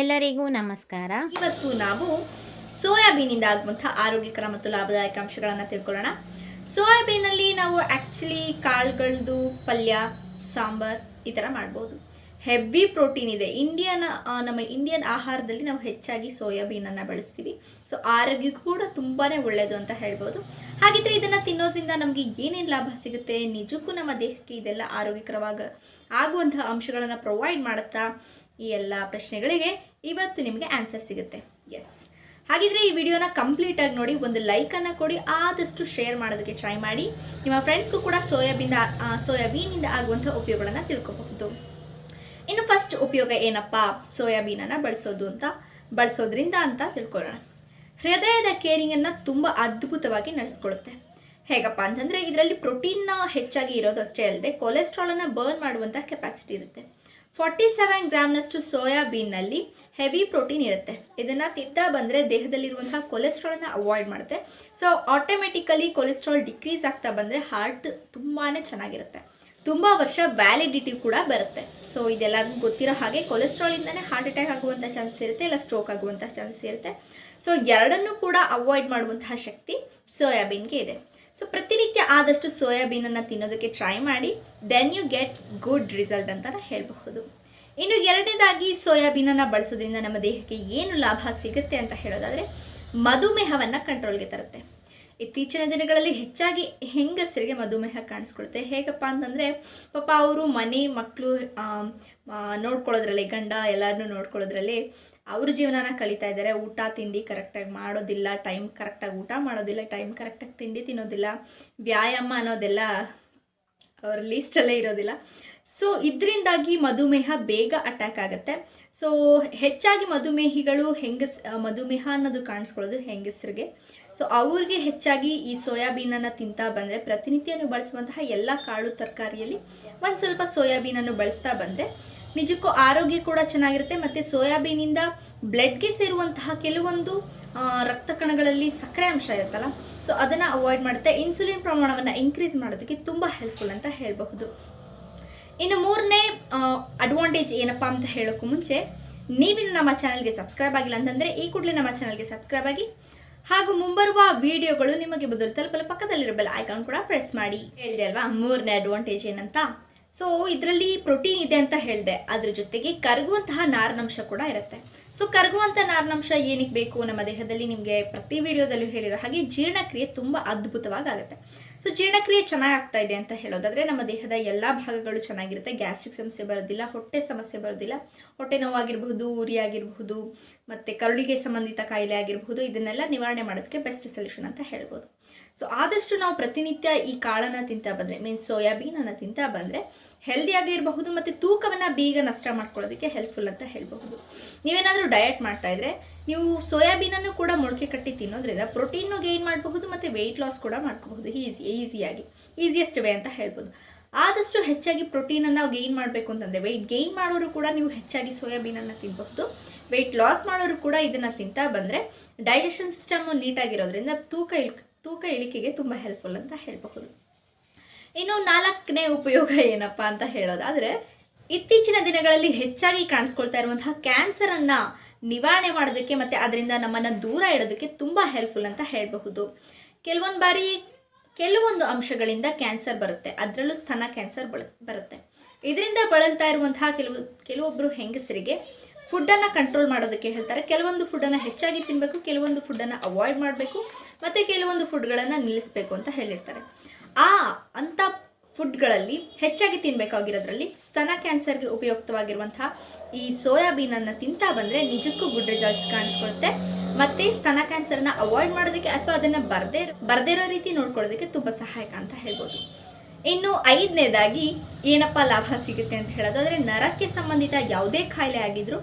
ಎಲ್ಲರಿಗೂ ನಮಸ್ಕಾರ. ಇವತ್ತು ನಾವು ಸೋಯಾಬೀನಿಂದ ಆಗುವಂತಹ ಆರೋಗ್ಯಕರ ಮತ್ತು ಲಾಭದಾಯಕ ಅಂಶಗಳನ್ನು ತಿಳ್ಕೊಳ್ಳೋಣ. ಸೋಯಾಬೀನಲ್ಲಿ ನಾವು ಆ್ಯಕ್ಚುಲಿ ಕಾಳುಗಳದ್ದು ಪಲ್ಯ, ಸಾಂಬಾರ್ ಈ ಥರ ಮಾಡ್ಬೋದು. ಹೆವಿ ಪ್ರೋಟೀನ್ ಇದೆ. ಇಂಡಿಯನ್ ನಮ್ಮ ಇಂಡಿಯನ್ ಆಹಾರದಲ್ಲಿ ನಾವು ಹೆಚ್ಚಾಗಿ ಸೋಯಾಬೀನನ್ನು ಬಳಸ್ತೀವಿ. ಸೊ ಆರೋಗ್ಯ ಕೂಡ ತುಂಬಾ ಒಳ್ಳೆಯದು ಅಂತ ಹೇಳ್ಬೋದು. ಹಾಗಿದ್ರೆ ಇದನ್ನು ತಿನ್ನೋದ್ರಿಂದ ನಮಗೆ ಏನೇನು ಲಾಭ ಸಿಗುತ್ತೆ, ನಿಜಕ್ಕೂ ನಮ್ಮ ದೇಹಕ್ಕೆ ಇದೆಲ್ಲ ಆರೋಗ್ಯಕರವಾಗ ಆಗುವಂತಹ ಅಂಶಗಳನ್ನು ಪ್ರೊವೈಡ್ ಮಾಡುತ್ತಾ ಈ ಎಲ್ಲ ಪ್ರಶ್ನೆಗಳಿಗೆ ಇವತ್ತು ನಿಮಗೆ ಆನ್ಸರ್ ಸಿಗುತ್ತೆ. ಎಸ್ ಹಾಗಿದ್ರೆ ಈ ವಿಡಿಯೋನ ಕಂಪ್ಲೀಟ್ ಆಗಿ ನೋಡಿ, ಒಂದು ಲೈಕನ್ನು ಕೊಡಿ, ಆದಷ್ಟು ಶೇರ್ ಮಾಡೋದಕ್ಕೆ ಟ್ರೈ ಮಾಡಿ. ನಿಮ್ಮ ಫ್ರೆಂಡ್ಸ್ಗೂ ಕೂಡ ಸೋಯಾಬೀನ್ ಸೋಯಾಬೀನಿಂದ ಆಗುವಂಥ ಉಪಯೋಗಗಳನ್ನು ತಿಳ್ಕೊಬಹುದು. ಇನ್ನು ಫಸ್ಟ್ ಉಪಯೋಗ ಏನಪ್ಪ? ಸೋಯಾಬೀನನ್ನು ಬಳಸೋದು ಅಂತ, ಬಳಸೋದ್ರಿಂದ ಅಂತ ತಿಳ್ಕೊಳ್ಳೋಣ. ಹೃದಯದ ಕೇರಿಂಗನ್ನು ತುಂಬ ಅದ್ಭುತವಾಗಿ ನಡೆಸ್ಕೊಳ್ಳುತ್ತೆ ಹೇಗಪ್ಪ ಅಂತಂದರೆ, ಇದರಲ್ಲಿ ಪ್ರೋಟೀನ್ ಹೆಚ್ಚಾಗಿ ಇರೋದಷ್ಟೇ ಅಲ್ಲದೆ ಕೊಲೆಸ್ಟ್ರಾಲನ್ನು ಬರ್ನ್ ಮಾಡುವಂಥ ಕೆಪಾಸಿಟಿ ಇರುತ್ತೆ. ಫಾರ್ಟಿ ಸೆವೆನ್ ಗ್ರಾಮ್ನಷ್ಟು ಸೋಯಾಬೀನ್ನಲ್ಲಿ ಹೆವಿ ಪ್ರೋಟೀನ್ ಇರುತ್ತೆ. ಇದನ್ನು ತಿಂತಾ ಬಂದರೆ ದೇಹದಲ್ಲಿರುವಂತಹ ಕೊಲೆಸ್ಟ್ರಾಲನ್ನು ಅವಾಯ್ಡ್ ಮಾಡುತ್ತೆ. ಸೊ ಆಟೋಮೆಟಿಕಲಿ ಕೊಲೆಸ್ಟ್ರಾಲ್ ಡಿಕ್ರೀಸ್ ಆಗ್ತಾ ಬಂದರೆ ಹಾರ್ಟ್ ತುಂಬಾ ಚೆನ್ನಾಗಿರುತ್ತೆ. ತುಂಬ ವರ್ಷ ವ್ಯಾಲಿಡಿಟಿ ಕೂಡ ಬರುತ್ತೆ. ಸೊ ಇದೆಲ್ಲರಿಗೂ ಗೊತ್ತಿರೋ ಹಾಗೆ ಕೊಲೆಸ್ಟ್ರಾಲಿಂದನೇ ಹಾರ್ಟ್ ಅಟ್ಯಾಕ್ ಆಗುವಂಥ ಚಾನ್ಸ್ ಇರುತ್ತೆ, ಇಲ್ಲ ಸ್ಟ್ರೋಕ್ ಆಗುವಂಥ ಚಾನ್ಸ್ ಇರುತ್ತೆ. ಸೊ ಎರಡನ್ನೂ ಕೂಡ ಅವಾಯ್ಡ್ ಮಾಡುವಂತಹ ಶಕ್ತಿ ಸೋಯಾಬೀನ್ಗೆ ಇದೆ. ಸೊ ಪ್ರತಿನಿತ್ಯ ಆದಷ್ಟು ಸೋಯಾಬೀನನ್ನು ತಿನ್ನೋದಕ್ಕೆ ಟ್ರೈ ಮಾಡಿ then you get good result ಅಂತ ಹೇಳಬಹುದು. ಇನ್ನು ಎರಡನೇದಾಗಿ ಸೋಯಾಬೀನನ್ನು ಬಳಸೋದ್ರಿಂದ ನಮ್ಮ ದೇಹಕ್ಕೆ ಏನು ಲಾಭ ಸಿಗುತ್ತೆ ಅಂತ ಹೇಳೋದಾದರೆ, ಮಧುಮೇಹವನ್ನು ಕಂಟ್ರೋಲ್ಗೆ ತರುತ್ತೆ. ಇತ್ತೀಚಿನ ದಿನಗಳಲ್ಲಿ ಹೆಚ್ಚಾಗಿ ಹೆಂಗಸರಿಗೆ ಮಧುಮೇಹ ಕಾಣಿಸ್ಕೊಳುತ್ತೆ ಹೇಗಪ್ಪ ಅಂತಂದರೆ, ಪಾಪ ಅವರು ಮನೆ ಮಕ್ಕಳು ನೋಡ್ಕೊಳ್ಳೋದ್ರಲ್ಲಿ, ಗಂಡ ಎಲ್ಲರನ್ನೂ ನೋಡ್ಕೊಳ್ಳೋದ್ರಲ್ಲಿ ಅವ್ರ ಜೀವನನ ಕಳೀತಾ ಇದ್ದಾರೆ. ಊಟ, ತಿಂಡಿ ಕರೆಕ್ಟಾಗಿ ಮಾಡೋದಿಲ್ಲ, ಟೈಮ್ ಕರೆಕ್ಟಾಗಿ ಊಟ ಮಾಡೋದಿಲ್ಲ, ಟೈಮ್ ಕರೆಕ್ಟಾಗಿ ತಿಂಡಿ ತಿನ್ನೋದಿಲ್ಲ, ವ್ಯಾಯಾಮ ಅನ್ನೋದೆಲ್ಲ ಅವ್ರ ಲೀಸ್ಟಲ್ಲೇ ಇರೋದಿಲ್ಲ. ಸೊ ಇದರಿಂದಾಗಿ ಮಧುಮೇಹ ಬೇಗ ಅಟ್ಯಾಕ್ ಆಗುತ್ತೆ. ಸೊ ಹೆಚ್ಚಾಗಿ ಮಧುಮೇಹಿಗಳು ಹೆಂಗಸ್ ಮಧುಮೇಹ ಅನ್ನೋದು ಕಾಣಿಸ್ಕೊಳ್ಳೋದು ಹೆಂಗಸರಿಗೆ. ಸೊ ಅವ್ರಿಗೆ ಹೆಚ್ಚಾಗಿ ಈ ಸೋಯಾಬೀನನ್ನು ತಿಂತಾ ಬಂದರೆ ಪ್ರತಿನಿತ್ಯ ನೀವು ಬಳಸುವಂತಹ ಎಲ್ಲ ಕಾಳು ತರಕಾರಿಯಲ್ಲಿ ಒಂದು ಸ್ವಲ್ಪ ಸೋಯಾಬೀನನ್ನು ಬಳಸ್ತಾ ಬಂದರೆ, ನಿಜಕ್ಕೂ ಆರೋಗ್ಯ ಕೂಡ ಚೆನ್ನಾಗಿರುತ್ತೆ. ಮತ್ತು ಸೋಯಾಬೀನಿಂದ ಬ್ಲಡ್ಗೆ ಸೇರುವಂತಹ ಕೆಲವೊಂದು ರಕ್ತ ಕಣಗಳಲ್ಲಿ ಸಕ್ಕರೆ ಅಂಶ ಇರುತ್ತಲ್ಲ ಸೊ ಅದನ್ನು ಅವಾಯ್ಡ್ ಮಾಡುತ್ತೆ. ಇನ್ಸುಲಿನ್ ಪ್ರಮಾಣವನ್ನು ಇನ್ಕ್ರೀಸ್ ಮಾಡೋದಕ್ಕೆ ತುಂಬ ಹೆಲ್ಪ್ಫುಲ್ ಅಂತ ಹೇಳಬಹುದು. ಇನ್ನು ಮೂರನೇ ಅಡ್ವಾಂಟೇಜ್ ಏನಪ್ಪ ಅಂತ ಹೇಳೋಕ್ಕೂ ಮುಂಚೆ, ನೀವಿನ್ನು ನಮ್ಮ ಚಾನಲ್ಗೆ ಸಬ್ಸ್ಕ್ರೈಬ್ ಆಗಿಲ್ಲ ಅಂತಂದರೆ ಈ ಕೂಡಲೇ ನಮ್ಮ ಚಾನಲ್ಗೆ ಸಬ್ಸ್ಕ್ರೈಬ್ ಆಗಿ, ಹಾಗೂ ಮುಂಬರುವ ವಿಡಿಯೋಗಳು ನಿಮಗೆ ಬದಲು ತಲುಪಲು ಪಕ್ಕದಲ್ಲಿರೋ ಬೆಲ್ ಐಕಾನ್ ಕೂಡ ಪ್ರೆಸ್ ಮಾಡಿ. ಹೇಳಿದೆ ಅಲ್ವಾ? ಮೂರನೇ ಅಡ್ವಾಂಟೇಜ್ ಏನಂತ? ಸೊ ಇದರಲ್ಲಿ ಪ್ರೋಟೀನ್ ಇದೆ ಅಂತ ಹೇಳಿದೆ. ಅದ್ರ ಜೊತೆಗೆ ಕರಗುವಂತಹ ನಾರಿನಂಶ ಕೂಡ ಇರುತ್ತೆ. ಸೊ ಕರಗುವಂಥ ನಾರಿನಂಶ ಏನಕ್ಕೆ ಬೇಕು? ನಮ್ಮ ದೇಹದಲ್ಲಿ ನಿಮಗೆ ಪ್ರತಿ ವಿಡಿಯೋದಲ್ಲೂ ಹೇಳಿರೋ ಹಾಗೆ ಜೀರ್ಣಕ್ರಿಯೆ ತುಂಬ ಅದ್ಭುತವಾಗಿ ಆಗುತ್ತೆ. ಸೊ ಜೀರ್ಣಕ್ರಿಯೆ ಚೆನ್ನಾಗಿ ಆಗ್ತಾ ಇದೆ ಅಂತ ಹೇಳೋದಾದ್ರೆ ನಮ್ಮ ದೇಹದ ಎಲ್ಲ ಭಾಗಗಳು ಚೆನ್ನಾಗಿರುತ್ತೆ. ಗ್ಯಾಸ್ಟ್ರಿಕ್ ಸಮಸ್ಯೆ ಬರೋದಿಲ್ಲ, ಹೊಟ್ಟೆ ಸಮಸ್ಯೆ ಬರೋದಿಲ್ಲ. ಹೊಟ್ಟೆ ನೋವಾಗಿರಬಹುದು ಉರಿ ಆಗಿರಬಹುದು, ಮತ್ತು ಕರುಳಿಗೆ ಸಂಬಂಧಿತ ಕಾಯಿಲೆ ಆಗಿರಬಹುದು, ಇದನ್ನೆಲ್ಲ ನಿವಾರಣೆ ಮಾಡೋದಕ್ಕೆ ಬೆಸ್ಟ್ ಸೊಲ್ಯೂಷನ್ ಅಂತ ಹೇಳ್ಬೋದು. ಸೊ ಆದಷ್ಟು ನಾವು ಪ್ರತಿನಿತ್ಯ ಈ ಕಾಳನ್ನು ತಿಂತಾ ಬಂದರೆ ಮೀನ್ಸ್ ಸೋಯಾಬೀನನ್ನು ತಿಂತಾ ಬಂದರೆ ಹೆಲ್ದಿಯಾಗಿ ಇರಬಹುದು ಮತ್ತು ತೂಕವನ್ನು ಬೇಗ ನಷ್ಟ ಮಾಡ್ಕೊಳ್ಳೋದಕ್ಕೆ ಹೆಲ್ಪ್ಫುಲ್ ಅಂತ ಹೇಳಬಹುದು. ನೀವೇನಾದರೂ ಡಯಟ್ ಮಾಡ್ತಾ ಇದ್ರೆ, ನೀವು ಸೋಯಾಬೀನನ್ನು ಕೂಡ ಮೊಳಕೆ ಕಟ್ಟಿ ತಿನ್ನೋದ್ರಿಂದ ಪ್ರೋಟೀನು ಗೈನ್ ಮಾಡಬಹುದು ಮತ್ತು ವೆಯ್ಟ್ ಲಾಸ್ ಕೂಡ ಮಾಡ್ಕೋಬಹುದು. ಈಸಿ ಈಸಿಯಾಗಿ ಈಸಿಯೆಸ್ಟ್ ವೇ ಅಂತ ಹೇಳ್ಬೋದು. ಆದಷ್ಟು ಹೆಚ್ಚಾಗಿ ಪ್ರೋಟೀನನ್ನು ಗೈನ್ ಮಾಡಬೇಕು ಅಂತಂದರೆ ವೆಯ್ಟ್ ಗೈನ್ ಮಾಡೋರು ಕೂಡ ನೀವು ಹೆಚ್ಚಾಗಿ ಸೋಯಾಬೀನನ್ನು ತಿನ್ನಬಹುದು ವೆಯ್ಟ್ ಲಾಸ್ ಮಾಡೋರು ಕೂಡ ಇದನ್ನು ತಿಂತಾ ಬಂದರೆ ಡೈಜೆಷನ್ ಸಿಸ್ಟಮು ನೀಟಾಗಿರೋದ್ರಿಂದ ತೂಕ ಇಳ್ ತೂಕ ಇಳಿಕೆಗೆ ತುಂಬ ಹೆಲ್ಪ್ಫುಲ್ ಅಂತ ಹೇಳಬಹುದು. ಇನ್ನು ನಾಲ್ಕನೇ ಉಪಯೋಗ ಏನಪ್ಪ ಅಂತ ಹೇಳೋದಾದರೆ, ಇತ್ತೀಚಿನ ದಿನಗಳಲ್ಲಿ ಹೆಚ್ಚಾಗಿ ಕಾಣಿಸ್ಕೊಳ್ತಾ ಇರುವಂತಹ ಕ್ಯಾನ್ಸರನ್ನು ನಿವಾರಣೆ ಮಾಡೋದಕ್ಕೆ ಮತ್ತು ಅದರಿಂದ ನಮ್ಮನ್ನು ದೂರ ಇಡೋದಕ್ಕೆ ತುಂಬ ಹೆಲ್ಪ್ಫುಲ್ ಅಂತ ಹೇಳಬಹುದು. ಕೆಲವೊಂದು ಬಾರಿ ಕೆಲವೊಂದು ಅಂಶಗಳಿಂದ ಕ್ಯಾನ್ಸರ್ ಬರುತ್ತೆ. ಅದರಲ್ಲೂ ಸ್ತನ ಕ್ಯಾನ್ಸರ್ ಬರುತ್ತೆ. ಇದರಿಂದ ಬಳಲ್ತಾ ಇರುವಂತಹ ಕೆಲವು ಕೆಲವೊಬ್ಬರು ಹೆಂಗಸರಿಗೆ ಫುಡ್ಡನ್ನು ಕಂಟ್ರೋಲ್ ಮಾಡೋದಕ್ಕೆ ಹೇಳ್ತಾರೆ. ಕೆಲವೊಂದು ಫುಡ್ಡನ್ನು ಹೆಚ್ಚಾಗಿ ತಿನ್ನಬೇಕು ಕೆಲವೊಂದು ಫುಡ್ಡನ್ನು ಅವಾಯ್ಡ್ ಮಾಡಬೇಕು, ಮತ್ತು ಕೆಲವೊಂದು ಫುಡ್ಗಳನ್ನು ನಿಲ್ಲಿಸಬೇಕು ಅಂತ ಹೇಳಿರ್ತಾರೆ. ಆ ಅಂಥ ಫುಡ್ಗಳಲ್ಲಿ ಹೆಚ್ಚಾಗಿ ತಿನ್ನಬೇಕಾಗಿರೋದ್ರಲ್ಲಿ ಸ್ತನ ಕ್ಯಾನ್ಸರ್ಗೆ ಉಪಯುಕ್ತವಾಗಿರುವಂತಹ ಈ ಸೋಯಾಬೀನನ್ನು ತಿಂತಾ ಬಂದರೆ ನಿಜಕ್ಕೂ ಗುಡ್ ರಿಸಲ್ಟ್ಸ್ ಕಾಣಿಸ್ಕೊಳುತ್ತೆ. ಮತ್ತು ಸ್ತನ ಕ್ಯಾನ್ಸರ್ನ ಅವಾಯ್ಡ್ ಮಾಡೋದಕ್ಕೆ ಅಥವಾ ಅದನ್ನು ಬರದೇ ಬರದೇ ಇರೋ ರೀತಿ ನೋಡ್ಕೊಳ್ಳೋದಕ್ಕೆ ತುಂಬ ಸಹಾಯಕ ಅಂತ ಹೇಳ್ಬೋದು. ಇನ್ನು ಐದನೇದಾಗಿ ಏನಪ್ಪ ಲಾಭ ಸಿಗುತ್ತೆ ಅಂತ ಹೇಳೋದಾದರೆ ನರಕ್ಕೆ ಸಂಬಂಧಿತ ಯಾವುದೇ ಖಾಯಿಲೆ ಆಗಿದ್ರೂ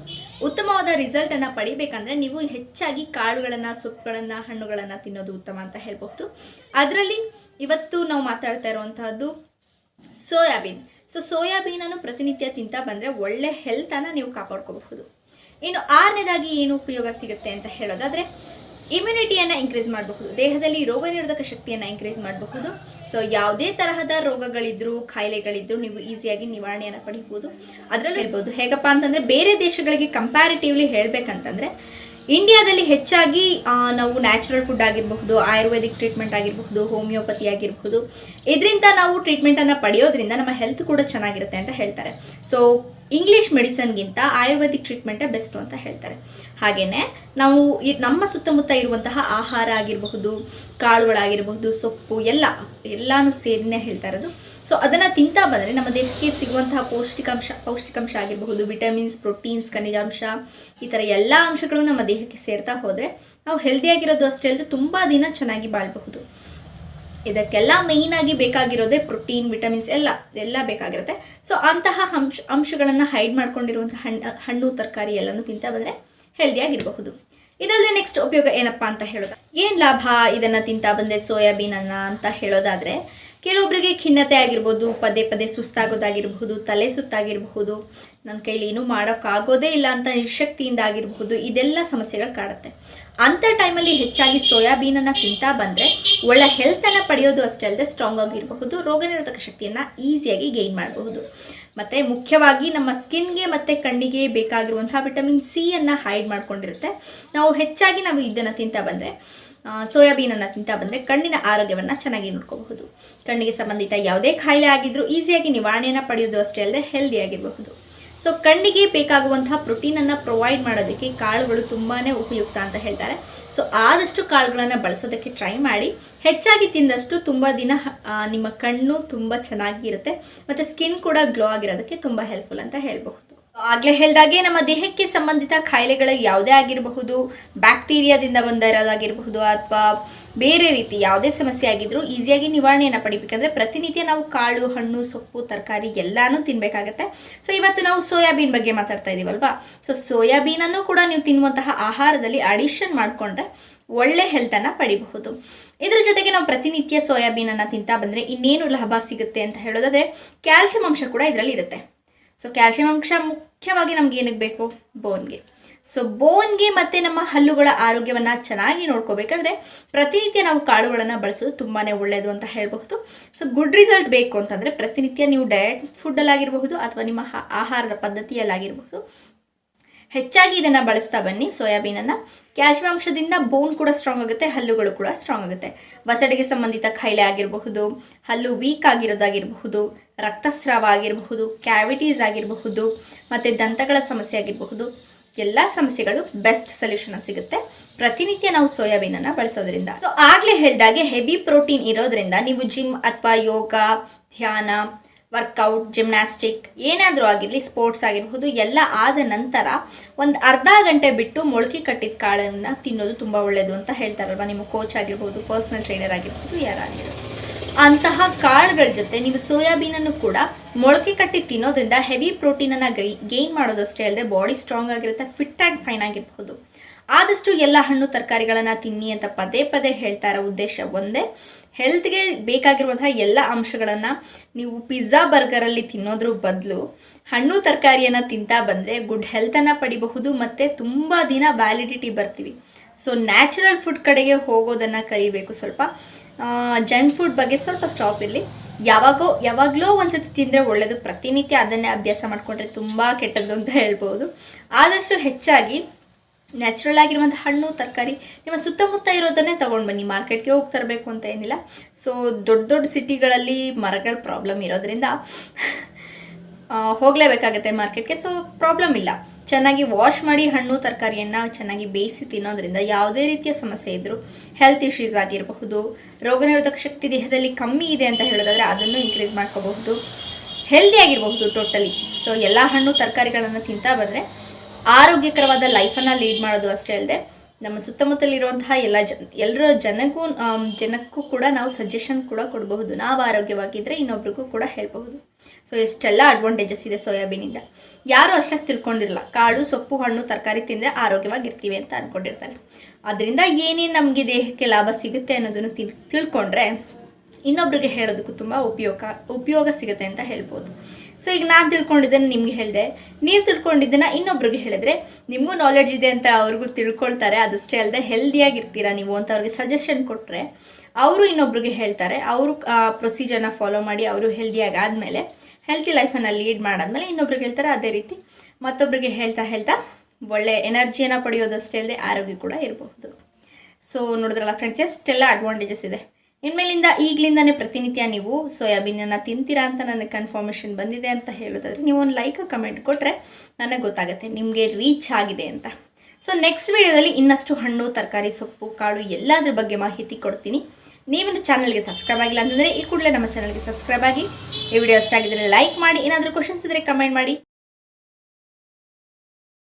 ಉತ್ತಮವಾದ ರಿಸಲ್ಟನ್ನು ಪಡಿಬೇಕಂದ್ರೆ ನೀವು ಹೆಚ್ಚಾಗಿ ಕಾಳುಗಳನ್ನು, ಸೊಪ್ಪುಗಳನ್ನು, ಹಣ್ಣುಗಳನ್ನು ತಿನ್ನೋದು ಉತ್ತಮ ಅಂತ ಹೇಳ್ಬೋದು ಅದರಲ್ಲಿ ಇವತ್ತು ನಾವು ಮಾತಾಡ್ತಾ ಇರುವಂತಹದ್ದು ಸೋಯಾಬೀನ್. ಸೊ ಸೋಯಾಬೀನನ್ನು ಪ್ರತಿನಿತ್ಯ ತಿಂತಾ ಬಂದರೆ ಒಳ್ಳೆ ಹೆಲ್ತನ್ನು ನೀವು ಕಾಪಾಡ್ಕೋಬಹುದು. ಇನ್ನು ಆರನೇದಾಗಿ ಏನು ಉಪಯೋಗ ಸಿಗುತ್ತೆ ಅಂತ ಹೇಳೋದಾದರೆ ಇಮ್ಯುನಿಟಿಯನ್ನು ಇನ್ಕ್ರೀಸ್ ಮಾಡಬಹುದು. ದೇಹದಲ್ಲಿ ರೋಗ ನಿರೋಧಕ ಶಕ್ತಿಯನ್ನು ಇನ್ಕ್ರೀಸ್ ಮಾಡಬಹುದು. ಸೊ ಯಾವುದೇ ತರಹದ ರೋಗಗಳಿದ್ರು ಕಾಯಿಲೆಗಳಿದ್ರೂ ನೀವು ಈಸಿಯಾಗಿ ನಿವಾರಣೆಯನ್ನು ಪಡಿಬೋದು ಅದರಲ್ಲೂ ಇರ್ಬೋದು ಹೇಗಪ್ಪ ಅಂತಂದರೆ, ಬೇರೆ ದೇಶಗಳಿಗೆ ಕಂಪ್ಯಾರಿಟಿವ್ಲಿ ಹೇಳಬೇಕಂತಂದರೆ ಇಂಡಿಯಾದಲ್ಲಿ ಹೆಚ್ಚಾಗಿ ನಾವು ನ್ಯಾಚುರಲ್ ಫುಡ್ ಆಗಿರಬಹುದು ಆಯುರ್ವೇದಿಕ್ ಟ್ರೀಟ್ಮೆಂಟ್ ಆಗಿರಬಹುದು ಹೋಮಿಯೋಪತಿ ಆಗಿರಬಹುದು. ಇದರಿಂದ ನಾವು ಟ್ರೀಟ್ಮೆಂಟನ್ನು ಪಡೆಯೋದ್ರಿಂದ ನಮ್ಮ ಹೆಲ್ತ್ ಕೂಡ ಚೆನ್ನಾಗಿರುತ್ತೆ ಅಂತ ಹೇಳ್ತಾರೆ. ಸೊ ಇಂಗ್ಲೀಷ್ ಮೆಡಿಸನ್ಗಿಂತ ಆಯುರ್ವೇದಿಕ್ ಟ್ರೀಟ್ಮೆಂಟೇ ಬೆಸ್ಟು ಅಂತ ಹೇಳ್ತಾರೆ. ಹಾಗೆಯೇ ನಾವು ನಮ್ಮ ಸುತ್ತಮುತ್ತ ಇರುವಂತಹ ಆಹಾರ ಆಗಿರಬಹುದು, ಕಾಳುಗಳಾಗಿರಬಹುದು, ಸೊಪ್ಪು ಎಲ್ಲ, ಎಲ್ಲಾನು ಸೇರಿನೇ ಹೇಳ್ತಾ ಇರೋದು. ಸೊ ಅದನ್ನು ತಿಂತಾ ಬಂದರೆ ನಮ್ಮ ದೇಹಕ್ಕೆ ಸಿಗುವಂತಹ ಪೌಷ್ಟಿಕಾಂಶ ಪೌಷ್ಟಿಕಾಂಶ ಆಗಿರಬಹುದು ವಿಟಮಿನ್ಸ್ ಪ್ರೋಟೀನ್ಸ್ ಖನಿಜಾಂಶ, ಈ ಥರ ಎಲ್ಲ ಅಂಶಗಳು ನಮ್ಮ ದೇಹಕ್ಕೆ ಸೇರ್ತಾ ಹೋದರೆ ನಾವು ಹೆಲ್ದಿಯಾಗಿರೋದು ಅಷ್ಟೇ ಅಲ್ಲದೆ ತುಂಬ ದಿನ ಚೆನ್ನಾಗಿ ಬಾಳಬಹುದು. ಇದಕ್ಕೆಲ್ಲ ಮೇಯ್ನ್ ಆಗಿ ಬೇಕಾಗಿರೋದೇ ಪ್ರೋಟೀನ್ ವಿಟಮಿನ್ಸ್ ಎಲ್ಲ ಎಲ್ಲ ಬೇಕಾಗಿರುತ್ತೆ. ಸೊ ಅಂತಹ ಅಂಶ ಅಂಶಗಳನ್ನು ಹೈಡ್ ಮಾಡ್ಕೊಂಡಿರುವಂಥ ಹಣ್ಣು ಹಣ್ಣು, ತರಕಾರಿ ಎಲ್ಲನೂ ತಿಂತಾ ಬಂದರೆ ಹೆಲ್ದಿಯಾಗಿರಬಹುದು ಇದಲ್ಲದೆ ನೆಕ್ಸ್ಟ್ ಉಪಯೋಗ ಏನಪ್ಪ ಅಂತ ಹೇಳೋದು? ಏನು ಲಾಭ ಇದನ್ನು ತಿಂತಾ ಬಂದೆ ಸೋಯಾಬೀನನ್ನು ಅಂತ ಹೇಳೋದಾದರೆ ಕೆಲವೊಬ್ಬರಿಗೆ ಖಿನ್ನತೆ ಆಗಿರ್ಬೋದು, ಪದೇ ಪದೇ ಸುಸ್ತಾಗೋದಾಗಿರಬಹುದು, ತಲೆ ಸುತ್ತಾಗಿರಬಹುದು ನನ್ನ ಕೈಲಿ ಏನೂ ಮಾಡೋಕ್ಕಾಗೋದೇ ಇಲ್ಲ ಅಂತ ನಿಶಕ್ತಿಯಿಂದ ಆಗಿರಬಹುದು ಇದೆಲ್ಲ ಸಮಸ್ಯೆಗಳು ಕಾಡುತ್ತೆ. ಅಂಥ ಟೈಮಲ್ಲಿ ಹೆಚ್ಚಾಗಿ ಸೋಯಾಬೀನನ್ನು ತಿಂತಾ ಬಂದರೆ ಒಳ್ಳೆ ಹೆಲ್ತನ್ನು ಪಡೆಯೋದು ಅಷ್ಟೇ ಅಲ್ಲದೆ ಸ್ಟ್ರಾಂಗ್ ಆಗಿರಬಹುದು ರೋಗ ನಿರೋಧಕ ಶಕ್ತಿಯನ್ನು ಈಸಿಯಾಗಿ ಗೈನ್ ಮಾಡಬಹುದು. ಮತ್ತು ಮುಖ್ಯವಾಗಿ ನಮ್ಮ ಸ್ಕಿನ್ಗೆ ಮತ್ತು ಕಣ್ಣಿಗೆ ಬೇಕಾಗಿರುವಂತಹ ವಿಟಮಿನ್ ಸಿಯನ್ನು ಹೈಡ್ ಮಾಡ್ಕೊಂಡಿರುತ್ತೆ. ನಾವು ಹೆಚ್ಚಾಗಿ ನಾವು ಇದನ್ನು ತಿಂತಾ ಬಂದರೆ ಸೋಯಾಬೀನನ್ನು ತಿಂತಾ ಬಂದರೆ ಕಣ್ಣಿನ ಆರೋಗ್ಯವನ್ನು ಚೆನ್ನಾಗಿ ನೋಡ್ಕೋಬಹುದು. ಕಣ್ಣಿಗೆ ಸಂಬಂಧಿತ ಯಾವುದೇ ಖಾಯಿಲೆ ಆಗಿದ್ದರೂ ಈಸಿಯಾಗಿ ನಿವಾರಣೆಯನ್ನು ಪಡೆಯೋದು ಅಷ್ಟೇ ಅಲ್ಲದೆ ಹೆಲ್ದಿಯಾಗಿರಬಹುದು ಸೊ ಕಣ್ಣಿಗೆ ಬೇಕಾಗುವಂತಹ ಪ್ರೋಟೀನನ್ನು ಪ್ರೊವೈಡ್ ಮಾಡೋದಕ್ಕೆ ಕಾಳುಗಳು ತುಂಬಾ ಉಪಯುಕ್ತ ಅಂತ ಹೇಳ್ತಾರೆ. ಸೊ ಆದಷ್ಟು ಕಾಳುಗಳನ್ನು ಬಳಸೋದಕ್ಕೆ ಟ್ರೈ ಮಾಡಿ. ಹೆಚ್ಚಾಗಿ ತಿಂದಷ್ಟು ತುಂಬ ದಿನ ನಿಮ್ಮ ಕಣ್ಣು ತುಂಬ ಚೆನ್ನಾಗಿರುತ್ತೆ. ಮತ್ತು ಸ್ಕಿನ್ ಕೂಡ ಗ್ಲೋ ಆಗಿರೋದಕ್ಕೆ ತುಂಬ ಹೆಲ್ಪ್ಫುಲ್ ಅಂತ ಹೇಳಬಹುದು. ಆಗಲೇ ಹೇಳಿದಾಗೆ ನಮ್ಮ ದೇಹಕ್ಕೆ ಸಂಬಂಧಿತ ಕಾಯಿಲೆಗಳು ಯಾವುದೇ ಆಗಿರಬಹುದು, ಬ್ಯಾಕ್ಟೀರಿಯಾದಿಂದ ಬಂದಿರೋದಾಗಿರಬಹುದು ಅಥವಾ ಬೇರೆ ರೀತಿ ಯಾವುದೇ ಸಮಸ್ಯೆ ಆಗಿದ್ರೂ ಈಸಿಯಾಗಿ ನಿವಾರಣೆಯನ್ನು ಪಡಿಬೇಕಂದ್ರೆ ಪ್ರತಿನಿತ್ಯ ನಾವು ಕಾಳು, ಹಣ್ಣು, ಸೊಪ್ಪು, ತರಕಾರಿ ಎಲ್ಲಾನು ತಿನ್ನಬೇಕಾಗತ್ತೆ ಸೊ ಇವತ್ತು ನಾವು ಸೋಯಾಬೀನ್ ಬಗ್ಗೆ ಮಾತಾಡ್ತಾ ಇದ್ದೀವಲ್ವಾ ಸೊ ಸೋಯಾಬೀನನ್ನು ಕೂಡ ನೀವು ತಿನ್ನುವಂತಹ ಆಹಾರದಲ್ಲಿ ಅಡಿಷನ್ ಮಾಡಿಕೊಂಡ್ರೆ ಒಳ್ಳೆ ಹೆಲ್ತನ್ನು ಪಡಿಬಹುದು. ಇದ್ರ ಜೊತೆಗೆ ನಾವು ಪ್ರತಿನಿತ್ಯ ಸೋಯಾಬೀನನ್ನು ತಿಂತಾ ಬಂದರೆ ಇನ್ನೇನು ಲಾಭ ಸಿಗುತ್ತೆ ಅಂತ ಹೇಳೋದಾದ್ರೆ, ಕ್ಯಾಲ್ಸಿಯಂ ಅಂಶ ಕೂಡ ಇದರಲ್ಲಿ ಇರುತ್ತೆ. ಸೊ ಕ್ಯಾಲ್ಸಿಯಂ ಅಂಶ ಮುಖ್ಯವಾಗಿ ನಮ್ಗೆ ಏನಕ್ಕೆ ಬೇಕು? ಬೋನ್ಗೆ. ಸೊ ಬೋನ್ಗೆ ಮತ್ತು ನಮ್ಮ ಹಲ್ಲುಗಳ ಆರೋಗ್ಯವನ್ನು ಚೆನ್ನಾಗಿ ನೋಡ್ಕೋಬೇಕಂದ್ರೆ ಪ್ರತಿನಿತ್ಯ ನಾವು ಕಾಳುಗಳನ್ನು ಬಳಸೋದು ತುಂಬಾ ಒಳ್ಳೆಯದು ಅಂತ ಹೇಳಬಹುದು. ಸೊ ಗುಡ್ ರಿಸಲ್ಟ್ ಬೇಕು ಅಂತಂದರೆ ಪ್ರತಿನಿತ್ಯ ನೀವು ಡಯಟ್ ಫುಡ್ಡಲ್ಲಾಗಿರಬಹುದು ಅಥವಾ ನಿಮ್ಮ ಆಹಾರದ ಪದ್ಧತಿಯಲ್ಲಾಗಿರಬಹುದು. ಹೆಚ್ಚಾಗಿ ಇದನ್ನು ಬಳಸ್ತಾ ಬನ್ನಿ. ಸೋಯಾಬೀನನ್ನು. ಕ್ಯಾಲ್ಸಿಯಂ ಅಂಶದಿಂದ ಬೋನ್ ಕೂಡ ಸ್ಟ್ರಾಂಗ್ ಆಗುತ್ತೆ, ಹಲ್ಲುಗಳು ಕೂಡ ಸ್ಟ್ರಾಂಗ್ ಆಗುತ್ತೆ. ವಸಡಿಗೆ ಸಂಬಂಧಿತ ಖಾಯಿಲೆ ಆಗಿರಬಹುದು, ಹಲ್ಲು ವೀಕ್ ಆಗಿರೋದಾಗಿರಬಹುದು ರಕ್ತಸ್ರಾವ ಆಗಿರಬಹುದು ಕ್ಯಾವಿಟೀಸ್ ಆಗಿರಬಹುದು, ಮತ್ತು ದಂತಗಳ ಸಮಸ್ಯೆ ಆಗಿರಬಹುದು, ಎಲ್ಲ ಸಮಸ್ಯೆಗಳು ಬೆಸ್ಟ್ ಸೊಲ್ಯೂಷನ್ ಸಿಗುತ್ತೆ. ಪ್ರತಿನಿತ್ಯ ನಾವು ಸೋಯಾಬೀನನ್ನು ಬಳಸೋದ್ರಿಂದ. ಸೊ ಆಗಲೇ ಹೇಳಿದಾಗೆ ಹೆವಿ ಪ್ರೋಟೀನ್ ಇರೋದ್ರಿಂದ ನೀವು ಜಿಮ್ ಅಥವಾ ಯೋಗ, ಧ್ಯಾನ ವರ್ಕೌಟ್ ಜಿಮ್ನಾಸ್ಟಿಕ್ ಏನಾದರೂ ಆಗಿರಲಿ ಸ್ಪೋರ್ಟ್ಸ್ ಆಗಿರಬಹುದು, ಎಲ್ಲ ಆದ ನಂತರ ಒಂದು ಅರ್ಧ ಗಂಟೆ ಬಿಟ್ಟು ಮೊಳಕೆ ಕಟ್ಟಿದ ಕಾಳನ್ನು ತಿನ್ನೋದು ತುಂಬ ಒಳ್ಳೆಯದು ಅಂತ ಹೇಳ್ತಾರಲ್ವ? ನಿಮ್ಮ ಕೋಚ್ ಆಗಿರ್ಬೋದು ಪರ್ಸ್ನಲ್ ಟ್ರೈನರ್ ಆಗಿರ್ಬೋದು, ಯಾರಾಗಿರ್ಬೋದು. ಅಂತಹ ಕಾಳುಗಳ ಜೊತೆ ನೀವು ಸೋಯಾಬೀನನ್ನು ಕೂಡ ಮೊಳಕೆ ಕಟ್ಟಿ ತಿನ್ನೋದ್ರಿಂದ ಹೆವಿ ಪ್ರೋಟೀನನ್ನು ಗೈ ಗೇನ್ ಮಾಡೋದಷ್ಟೇ ಅಲ್ಲದೆ ಬಾಡಿ ಸ್ಟ್ರಾಂಗ್ ಆಗಿರುತ್ತೆ ಫಿಟ್ ಆ್ಯಂಡ್ ಫೈನ್ ಆಗಿರಬಹುದು ಆದಷ್ಟು ಎಲ್ಲ ಹಣ್ಣು ತರಕಾರಿಗಳನ್ನು ತಿನ್ನಿ ಅಂತ ಪದೇ ಪದೇ ಹೇಳ್ತಾ ಇರೋ ಉದ್ದೇಶ ಒಂದೇ ಹೆಲ್ತ್ಗೆ ಬೇಕಾಗಿರುವಂತಹ ಎಲ್ಲ ಅಂಶಗಳನ್ನು ನೀವು ಪಿಜ್ಜಾ ಬರ್ಗರಲ್ಲಿ ತಿನ್ನೋದ್ರ ಬದಲು, ಹಣ್ಣು ತರಕಾರಿಯನ್ನು ತಿಂತಾ ಬಂದರೆ ಗುಡ್ ಹೆಲ್ತನ್ನು ಪಡಿಬಹುದು ಮತ್ತು ತುಂಬ ದಿನ ವ್ಯಾಲಿಡಿಟಿ ಬರ್ತೀವಿ. ಸೊ ನ್ಯಾಚುರಲ್ ಫುಡ್ ಕಡೆಗೆ ಹೋಗೋದನ್ನು ಕಲಿಬೇಕು ಸ್ವಲ್ಪ. ಜಂಕ್ ಫುಡ್ ಬಗ್ಗೆ ಸ್ವಲ್ಪ ಸ್ಟಾಪ್ ಇರಲಿ. ಯಾವಾಗೋ, ಯಾವಾಗಲೋ ಒಂದ್ಸತಿ ತಿಂದರೆ ಒಳ್ಳೆಯದು ಪ್ರತಿನಿತ್ಯ ಅದನ್ನೇ ಅಭ್ಯಾಸ ಮಾಡಿಕೊಂಡ್ರೆ ತುಂಬ ಕೆಟ್ಟದ್ದು ಅಂತ ಹೇಳ್ಬೋದು. ಆದಷ್ಟು ಹೆಚ್ಚಾಗಿ ನ್ಯಾಚುರಲ್ ಆಗಿರುವಂಥ ಹಣ್ಣು, ತರಕಾರಿ ನಿಮ್ಮ ಸುತ್ತಮುತ್ತ ಇರೋದನ್ನೇ ತೊಗೊಂಡು ಬನ್ನಿ. ಮಾರ್ಕೆಟ್ಗೆ ಹೋಗಿ ತರಬೇಕು ಅಂತ ಏನಿಲ್ಲ. ಸೊ ದೊಡ್ಡ ದೊಡ್ಡ ಸಿಟಿಗಳಲ್ಲಿ ಮರಗಳ ಪ್ರಾಬ್ಲಮ್ ಇರೋದ್ರಿಂದ ಹೋಗಲೇಬೇಕಾಗತ್ತೆ ಮಾರ್ಕೆಟ್ಗೆ ಸೊ ಪ್ರಾಬ್ಲಮ್ ಇಲ್ಲ. ಚೆನ್ನಾಗಿ ವಾಶ್ ಮಾಡಿ ಹಣ್ಣು, ತರಕಾರಿಯನ್ನು ಚೆನ್ನಾಗಿ ಬೇಯಿಸಿ ತಿನ್ನೋದ್ರಿಂದ ಯಾವುದೇ ರೀತಿಯ ಸಮಸ್ಯೆ ಇದ್ದರೂ ಹೆಲ್ತ್ ಇಶ್ಯೂಸ್ ಆಗಿರಬಹುದು, ರೋಗನಿರೋಧಕ ಶಕ್ತಿ ದೇಹದಲ್ಲಿ ಕಮ್ಮಿ ಇದೆ ಅಂತ ಹೇಳೋದಾದರೆ ಅದನ್ನು ಇನ್ಕ್ರೀಸ್ ಮಾಡ್ಕೋಬಹುದು. ಹೆಲ್ದಿ ಆಗಿರಬಹುದು ಟೋಟಲಿ ಸೊ ಎಲ್ಲ ಹಣ್ಣು, ತರಕಾರಿಗಳನ್ನು ತಿಂತಾ ಬಂದರೆ ಆರೋಗ್ಯಕರವಾದ ಲೈಫನ್ನು ಲೀಡ್ ಮಾಡೋದು ಅಷ್ಟೇ ಅಲ್ಲದೆ ನಮ್ಮ ಸುತ್ತಮುತ್ತಲಿರುವಂತಹ ಎಲ್ಲ ಜನ ಎಲ್ಲರ ಜನಕ್ಕೂ ಜನಕ್ಕೂ ಕೂಡ ನಾವು ಸಜೆಷನ್ ಕೂಡ ಕೊಡಬಹುದು. ನಾವು ಆರೋಗ್ಯವಾಗಿದ್ದರೆ ಇನ್ನೊಬ್ರಿಗೂ ಕೂಡ ಹೇಳ್ಬಹುದು. ಸೊ ಎಷ್ಟೆಲ್ಲ ಅಡ್ವಾಂಟೇಜಸ್ ಇದೆ ಸೋಯಾಬೀನಿಂದ. ಯಾರು ಅಷ್ಟಾಗಿ ತಿಳ್ಕೊಂಡಿರಲ್ಲ. ಕಾಳು ಸೊಪ್ಪು, ಹಣ್ಣು, ತರಕಾರಿ ತಿಂದರೆ ಆರೋಗ್ಯವಾಗಿರ್ತೀವಿ ಅಂತ ಅಂದ್ಕೊಂಡಿರ್ತಾರೆ ಅದರಿಂದ ಏನೇನು ನಮಗೆ ದೇಹಕ್ಕೆ ಲಾಭ ಸಿಗುತ್ತೆ ಅನ್ನೋದನ್ನು ತಿಳ್ ತಿಳ್ಕೊಂಡ್ರೆ ಇನ್ನೊಬ್ರಿಗೆ ಹೇಳೋದಕ್ಕೂ ತುಂಬ ಉಪಯೋಗ ಉಪಯೋಗ ಸಿಗುತ್ತೆ ಅಂತ ಹೇಳ್ಬೋದು. ಸೊ ಈಗ ನಾನು ತಿಳ್ಕೊಂಡಿದ್ದನ್ನು ನಿಮ್ಗೆ ಹೇಳಿದೆ. ನೀವು ತಿಳ್ಕೊಂಡಿದ್ದನ್ನು ಇನ್ನೊಬ್ರಿಗೆ ಹೇಳಿದ್ರೆ ನಿಮಗೂ ನಾಲೆಡ್ಜ್ ಇದೆ ಅಂತ ಅವ್ರಿಗೂ ತಿಳ್ಕೊಳ್ತಾರೆ. ಅದಷ್ಟೇ ಅಲ್ಲದೆ ಹೆಲ್ದಿಯಾಗಿರ್ತೀರಾ ನೀವು ಅಂತ ಅವ್ರಿಗೆ ಸಜೆಷನ್ ಕೊಟ್ಟರೆ ಅವರು ಇನ್ನೊಬ್ರಿಗೆ ಹೇಳ್ತಾರೆ. ಅವರು ಪ್ರೊಸೀಜರ್ನ ಫಾಲೋ ಮಾಡಿ ಅವರು ಹೆಲ್ದಿಯಾಗಿ ಆದಮೇಲೆ ಹೆಲ್ತಿ ಲೈಫನ್ನು ಲೀಡ್ ಮಾಡಾದ್ಮೇಲೆ ಇನ್ನೊಬ್ರಿಗೆ ಹೇಳ್ತಾರೆ ಅದೇ ರೀತಿ. ಮತ್ತೊಬ್ಬರಿಗೆ ಹೇಳ್ತಾ ಹೇಳ್ತಾ ಒಳ್ಳೆ ಎನರ್ಜಿಯನ್ನು ಪಡೆಯೋದಷ್ಟೇ ಅಲ್ಲದೆ ಆರೋಗ್ಯ ಕೂಡ ಇರಬಹುದು. ಸೊ ನೋಡಿದ್ರಲ್ಲ ಫ್ರೆಂಡ್ಸ್ ಎಷ್ಟೆಲ್ಲ ಅಡ್ವಾಂಟೇಜಸ್ ಇದೆ. ಇನ್ಮೇಲಿಂದ ಈಗಲಿಂದನೇ ಪ್ರತಿನಿತ್ಯ ನೀವು ಸೋಯಾಬೀನನ್ನು ತಿಂತೀರಾ ಅಂತ ನನಗೆ ಕನ್ಫರ್ಮೇಷನ್ ಬಂದಿದೆ ಅಂತ ಹೇಳೋದಾದ್ರೆ ನೀವು ಒಂದು ಲೈಕ್ ಕಮೆಂಟ್ ಕೊಟ್ಟರೆ ನನಗೆ ಗೊತ್ತಾಗುತ್ತೆ, ನಿಮಗೆ ರೀಚ್ ಆಗಿದೆ ಅಂತ. ಸೊ ನೆಕ್ಸ್ಟ್ ವಿಡಿಯೋದಲ್ಲಿ ಇನ್ನಷ್ಟು ಹಣ್ಣು, ತರಕಾರಿ, ಸೊಪ್ಪು, ಕಾಳು ಎಲ್ಲದ್ರ ಬಗ್ಗೆ ಮಾಹಿತಿ ಕೊಡ್ತೀನಿ. ನೀವೇನು ಚಾನಲ್ಗೆ ಸಬ್ಸ್ಕ್ರೈಬ್ ಆಗಿಲ್ಲ ಅಂತಂದರೆ ಈ ಕೂಡಲೇ ನಮ್ಮ ಚಾನಲ್ಗೆ ಸಬ್ಸ್ಕ್ರೈಬ್ ಆಗಿ. ಈ ವಿಡಿಯೋ ಇಷ್ಟ ಆಗಿದ್ದರೆ ಲೈಕ್ ಮಾಡಿ, ಏನಾದರೂ ಕ್ವಶನ್ಸ್ ಇದ್ದರೆ ಕಮೆಂಟ್ ಮಾಡಿ.